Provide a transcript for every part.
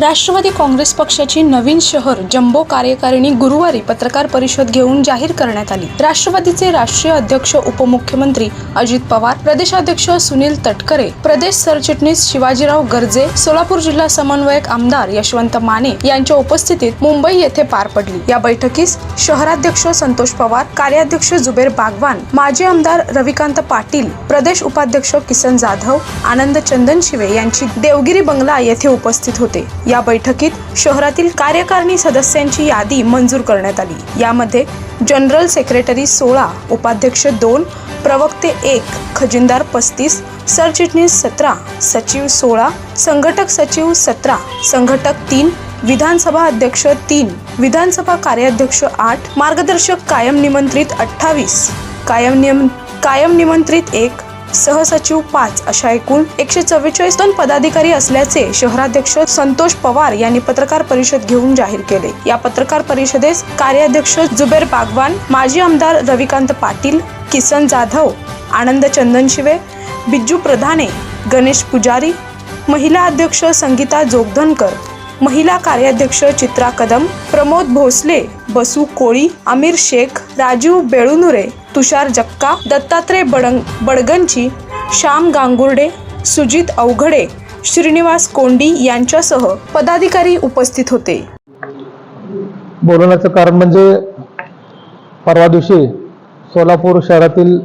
राष्ट्रवादी काँग्रेस पक्षाची नवीन शहर जम्बो कार्यकारिणी गुरुवारी पत्रकार परिषद घेऊन जाहीर करण्यात आली. राष्ट्रवादीचे राष्ट्रीय अध्यक्ष उपमुख्यमंत्री अजित पवार प्रदेशाध्यक्ष सुनील तटकरे प्रदेश सरचिटणीस शिवाजीराव गर्जे सोलापूर जिल्हा समन्वयक आमदार यशवंत माने यांच्या उपस्थितीत मुंबई येथे पार पडली. या बैठकीस शहराध्यक्ष संतोष पवार कार्याध्यक्ष जुबेर बागवान माजी आमदार रविकांत पाटील प्रदेश उपाध्यक्ष किसन जाधव आनंद चंदन शिवे यांची देवगिरी बंगला येथे उपस्थित होते. या बैठकीत शहरातील कार्यकारिणी सदस्यांची यादी मंजूर करण्यात आली. यामध्ये जनरल सेक्रेटरी सोळा उपाध्यक्ष दोन प्रवक्ते एक खजिनदार पस्तीस सरचिटणीस सतरा सचिव सोळा संघटक सचिव सतरा संघटक तीन विधानसभा अध्यक्ष तीन विधानसभा कार्याध्यक्ष आठ मार्गदर्शक कायम निमंत्रित अठ्ठावीस कायम नियम कायम निमंत्रित एक सहसचिव पाच अशा एकूण एकशे चव्वेचाळीस दोन पदाधिकारी असल्याचे शहराध्यक्ष संतोष पवार यांनी पत्रकार परिषद घेऊन जाहीर केले. या पत्रकार परिषदेस कार्याध्यक्ष जुबेर बागवान माजी आमदार रविकांत पाटील किसन जाधव आनंद चंदनशिवे बिज्जू प्रधाने गणेश पुजारी महिला अध्यक्ष संगीता जोगधनकर महिला कार्याध्यक्ष चित्रा कदम प्रमोद भोसले बसू कोळी आमिर शेख राजीव बेळुनुरे तुषार जक्का दत्तात्रय बडंग बडगंची श्याम गांगुर्डे सुजित अवघडे श्रीनिवास कोंडी यांच्यासह पदाधिकारी उपस्थित होते. बोलवण्याचं कारण म्हणजे परवा दिवशी सोलापूर शहरातील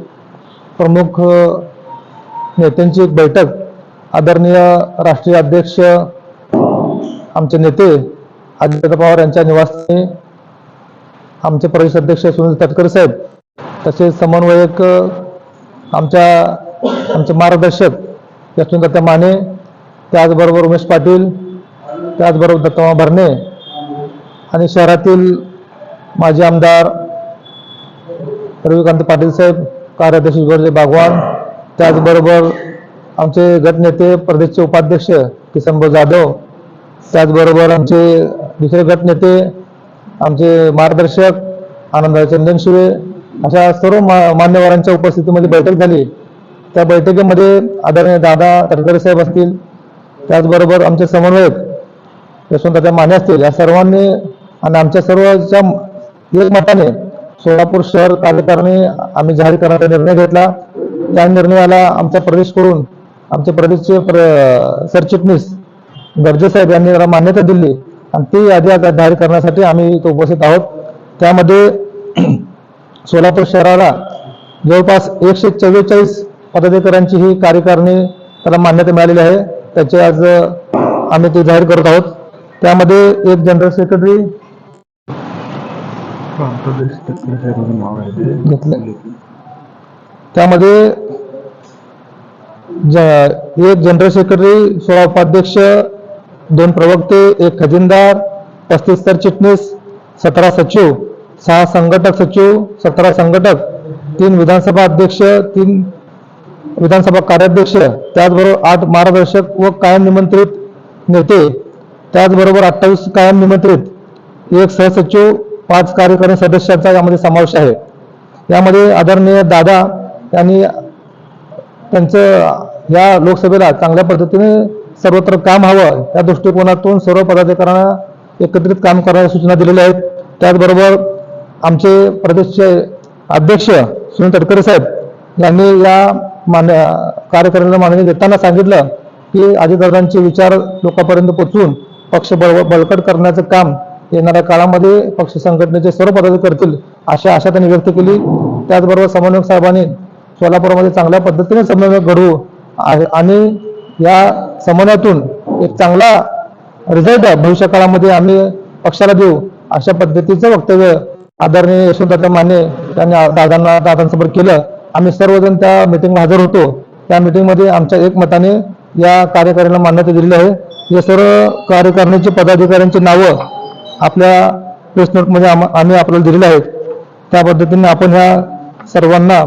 प्रमुख नेत्यांची एक बैठक आदरणीय राष्ट्रीय अध्यक्ष आमचे नेते अजित पवार यांच्या निवासस्थानी आमचे प्रदेश अध्यक्ष सुनील तटकरे साहेब तसेच समन्वयक आमच्या आमचे मार्गदर्शक यशवंत माने त्याचबरोबर उमेश पाटील त्याचबरोबर दत्तमा भरणे आणि शहरातील माजी आमदार रविकांत पाटील साहेब कार्याध्यक्ष जुगर्जे बागवान त्याचबरोबर आमचे गटनेते प्रदेशचे उपाध्यक्ष किसनभाऊ जाधव त्याचबरोबर आमचे दुसरे गटनेते आमचे मार्गदर्शक आनंद सुरे अशा सर्व मा मान्यवरांच्या उपस्थितीमध्ये बैठक झाली. त्या बैठकीमध्ये आदरणीय दादा तटकरे साहेब असतील त्याचबरोबर आमचे समन्वयक यशवंतच्या माने असतील या सर्वांनी आणि आमच्या सर्वच्या एकमताने सोलापूर शहर कार्यकारिणी आम्ही जाहीर करण्याचा निर्णय घेतला. त्या निर्णयाला आमचा प्रदेश करून आमचे प्रदेशचे प्र सरचिटणीस गर्जे साहेब यांनी मान्यता दिली आणि ती यादी आता जाहीर करण्यासाठी आम्ही इथं उपस्थित आहोत. त्यामध्ये सोलापूर शहराला जवळपास एकशे चव्वेचाळीस पदाधिकाऱ्यांची ही कार्यकारिणी त्याला मान्यता मिळालेली आहे. त्याचे आज आम्ही ते जाहीर करत आहोत. त्यामध्ये एक जनरल सेक्रेटरी घेतले. त्यामध्ये एक जनरल सेक्रेटरी सोळा उपाध्यक्ष दोन प्रवक्ते एक खजिनदार पस्तीस सरचिटणीस सतरा सचिव सहा संघटक सचिव सतरा संघटक तीन विधानसभा अध्यक्ष तीन विधानसभा कार्याध्यक्ष त्याचबरोबर आठ मार्गदर्शक व कायम निमंत्रित नेते त्याचबरोबर अठ्ठावीस कायम निमंत्रित एक सहसचिव पाच कार्यकारी सदस्यांचा यामध्ये समावेश आहे. यामध्ये आदरणीय दादा यांनी त्यांचं या लोकसभेला चांगल्या पद्धतीने सर्वत्र काम हवं या दृष्टिकोनातून सर्व पदाधिकाऱ्यांना एकत्रित काम करण्याच्या सूचना दिलेल्या आहेत. त्याचबरोबर आमचे प्रदेशचे अध्यक्ष सुनील तटकरे साहेब यांनी या मान कार्यकारिणीला मान्यता देताना सांगितलं की अजितदादांचे विचार लोकांपर्यंत पोचवून पक्ष बळ बळकट करण्याचं काम येणाऱ्या काळामध्ये पक्ष संघटनेचे सर्व पदाधिकारी करतील अशा आशा त्यांनी व्यक्त केली. त्याचबरोबर समन्वयक साहेबांनी सोलापूरमध्ये चांगल्या पद्धतीने समन्वय घडवू आ- आणि या समन्वयातून एक चांगला रिझल्ट भविष्य काळामध्ये आम्ही पक्षाला देऊ अशा पद्धतीचं वक्तव्य आदरणीय यशवंतराव माने यांनी दादांना दादांसमोर केलं. आम्ही सर्वजण त्या मिटिंगला हजर होतो. त्या मिटिंगमध्ये आमच्या एकमताने या कार्यकारिणीला मान्यता दिलेली आहे. या सर्व कार्यकारिणीचे पदाधिकाऱ्यांची नावं आपल्या प्रेस नोटमध्ये आम- आम्ही आपल्याला दिलेले आहेत. त्या पद्धतीने आपण ह्या सर्वांना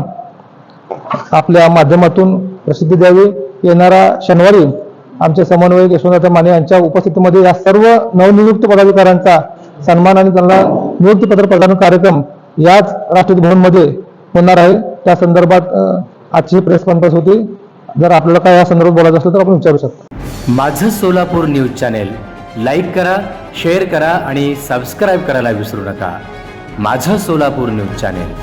आपल्या माध्यमातून प्रसिद्धी द्यावी. येणारा शनिवारी आमचे समन्वयक यशवंतराव माने यांच्या उपस्थितीमध्ये या सर्व नवनियुक्त पदाधिकाऱ्यांचा सन्मान आणि त्यांना नियुक्तीपत्र प्रदान कार्यक्रम याच राष्ट्रपती भवनमध्ये होणार आहे. त्या संदर्भात आजची प्रेस कॉन्फरन्स होती. जर आपल्याला काय या संदर्भात बोलायचं असेल तर आपण विचारू शकतो. माझं सोलापूर न्यूज चॅनेल लाईक करा शेअर करा आणि सबस्क्राईब करायला विसरू नका. माझं सोलापूर न्यूज चॅनेल